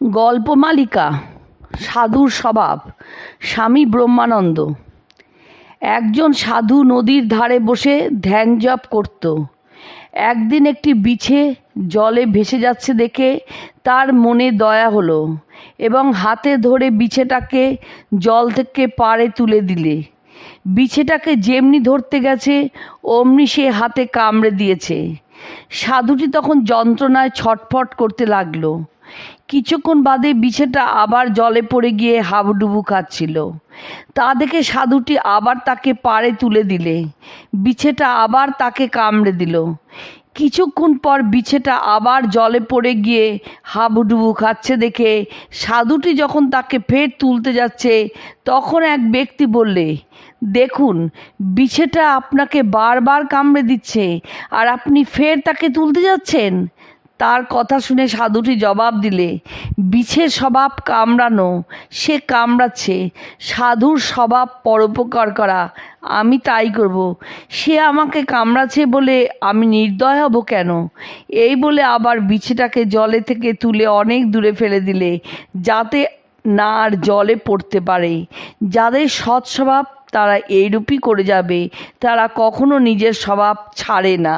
গল্পমালিকা সাধুর স্বভাব, স্বামী ব্রহ্মানন্দ। একজন সাধু নদীর ধারে বসে ধ্যান জপ করত। একদিন একটি বিছে জলে ভেসে যাচ্ছে দেখে তার মনে দয়া হলো এবং হাতে ধরে বিছেটাকে জল থেকে পাড়ে তুলে দিলে। বিছেটাকে যেমনি ধরতে গেছে, অমনি সে হাতে কামড়ে দিয়েছে। সাধুটি তখন যন্ত্রণায় ছটফট করতে লাগল। কিছুক্ষণ বাদে বিছেটা আবার জলে পড়ে গিয়ে হাবুডুবু খাচ্ছিল। তা দেখে সাধুটি আবার তাকে পাড়ে তুলে দিলে। বিছেটা আবার তাকে কামড়ে দিল। কিছুক্ষণ পর বিছেটা আবার জলে পড়ে গিয়ে হাবুডুবু খাচ্ছে দেখে সাধুটি যখন তাকে ফের তুলতে যাচ্ছে, তখন এক ব্যক্তি বললে, দেখুন, বিছেটা আপনাকে বারবার কামড়ে দিচ্ছে, আর আপনি ফের তাকে তুলতে যাচ্ছেন? তার কথা শুনে সাধুটি জবাব দিলে বিছের স্বভাব কামড়ানো, সে কামড়াচ্ছে। সাধুর স্বভাব পরোপকার করা, আমি তাই করব। সে আমাকে কামড়াচ্ছে বলে আমি নির্দয় হব কেন? এই বলে আবার বিছেটাকে জলে থেকে তুলে অনেক দূরে ফেলে দিলে, যাতে না আর জলে পড়তে পারে। যাদের সৎ স্বভাব তারা এইরূপই করে যাবে, তারা কখনো নিজের স্বভাব ছাড়ে না।